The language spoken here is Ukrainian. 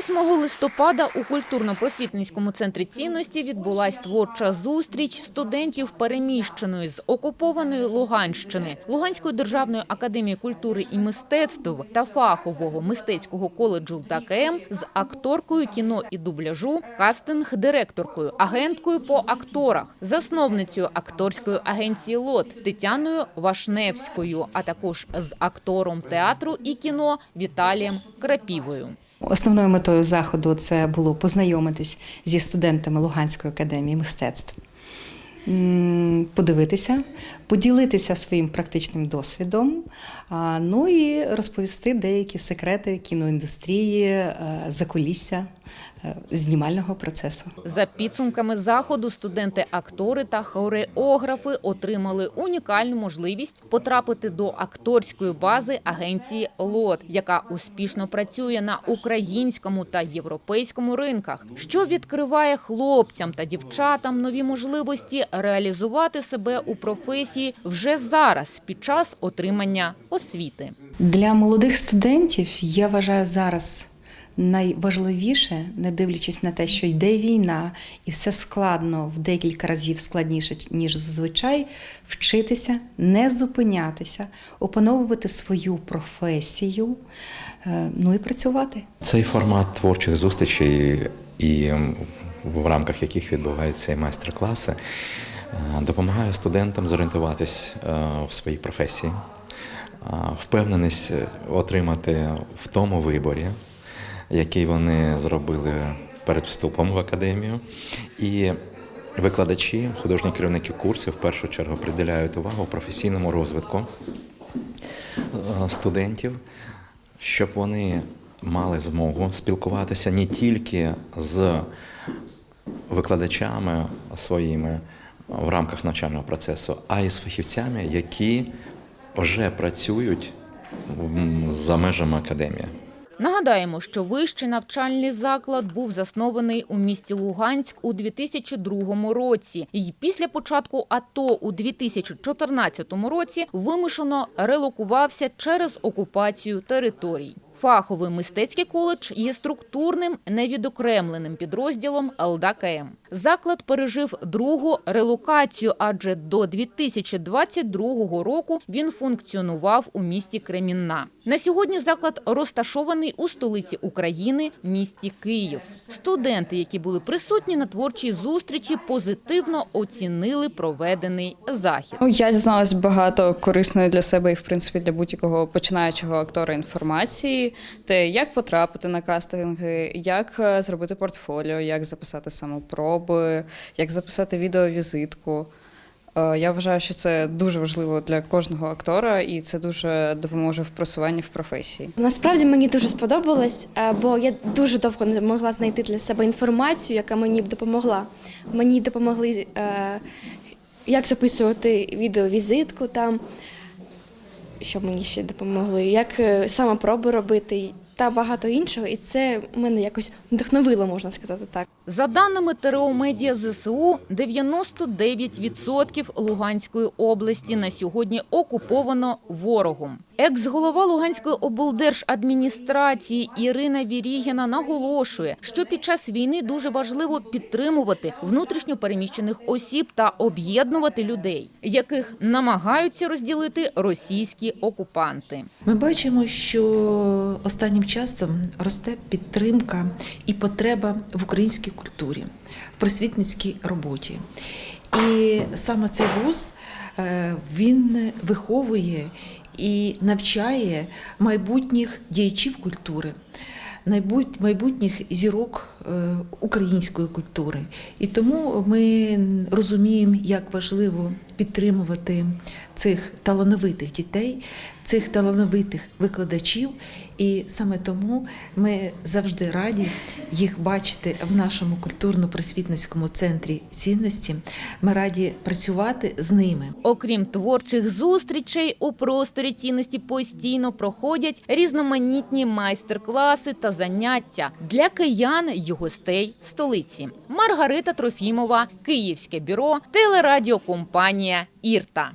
8 листопада у культурно-просвітницькому центрі цінності відбулась творча зустріч студентів переміщеної з окупованої Луганщини Луганської державної академії культури і мистецтв та фахового мистецького коледжу ТКМ з акторкою кіно і дубляжу, кастинг-директоркою, агенткою по акторах, засновницею акторської агенції ЛОТ Тетяною Вашневською, а також з актором театру і кіно Віталієм Крапівою. Основною метою заходу це було познайомитись зі студентами Луганської академії мистецтв, подивитися, поділитися своїм практичним досвідом, ну і розповісти деякі секрети кіноіндустрії, е, закулісся знімального процесу. За підсумками заходу, студенти-актори та хореографи отримали унікальну можливість потрапити до акторської бази агенції ЛОТ, яка успішно працює на українському та європейському ринках, що відкриває хлопцям та дівчатам нові можливості реалізувати себе у професії вже зараз під час отримання освіти. Для молодих студентів я вважаю зараз найважливіше, не дивлячись на те, що йде війна, і все складно в декілька разів складніше ніж зазвичай, вчитися, не зупинятися, опановувати свою професію, е, ну і працювати. Цей формат творчих зустрічей, і в рамках яких відбуваються і майстер-класи, е, допомагає студентам зорієнтуватись е, в своїй професії, впевненість отримати в тому виборі, який вони зробили перед вступом в академію. І викладачі, художні керівники курсів в першу чергу приділяють увагу професійному розвитку е, студентів, щоб вони мали змогу спілкуватися не тільки з викладачами своїми в рамках навчального процесу, а й з фахівцями, які вже працюють за межами академії. Нагадаємо, що вищий навчальний заклад був заснований у місті Луганськ у 2002 році. І після початку АТО у 2014 році вимушено релокувався через окупацію територій. Фаховий мистецький коледж є структурним невідокремленим підрозділом ЛДКМ. Заклад пережив другу релокацію, адже до 2022 року він функціонував у місті Кремінна. На сьогодні заклад розташований у столиці України, місті Київ. Студенти, які були присутні на творчій зустрічі, позитивно оцінили проведений захід. Ну, я дізналась багато корисної для себе і, в принципі, для будь-якого починаючого актора інформації. Те, як потрапити на кастинги, як е, зробити портфоліо, як записати самопроби, як записати відеовізитку. Е, Я вважаю, що це дуже важливо для кожного актора, і це дуже допоможе в просуванні в професії. Насправді мені дуже сподобалось, е, бо я дуже довго не могла знайти для себе інформацію, яка мені б допомогла. Мені допомогли, як записувати відеовізитку там, що мені ще допомогли, як сама проби робити та багато іншого. І це мене якось вдохновило, можна сказати так. За даними ТРО Медіа ЗСУ, 99% Луганської області на сьогодні окуповано ворогом. Екс-голова Луганської облдержадміністрації Ірина Вірігіна наголошує, що під час війни дуже важливо підтримувати внутрішньо переміщених осіб та об'єднувати людей, яких намагаються розділити російські окупанти. Ми бачимо, що останнім часом росте підтримка і потреба в українській культурі, в просвітницькій роботі. І саме цей вуз е, він виховує і навчає майбутніх діячів культури, майбутніх зірок е, української культури. І тому ми розуміємо, як важливо підтримувати цих талановитих дітей, цих талановитих викладачів. І саме тому ми завжди раді їх бачити в нашому культурно-просвітницькому центрі цінності. Ми раді працювати з ними. Окрім творчих зустрічей, у просторі цінності постійно проходять різноманітні майстер-класи та заняття для киян й гостей столиці. Маргарита Трофімова, Київське бюро, телерадіокомпанія Ірта.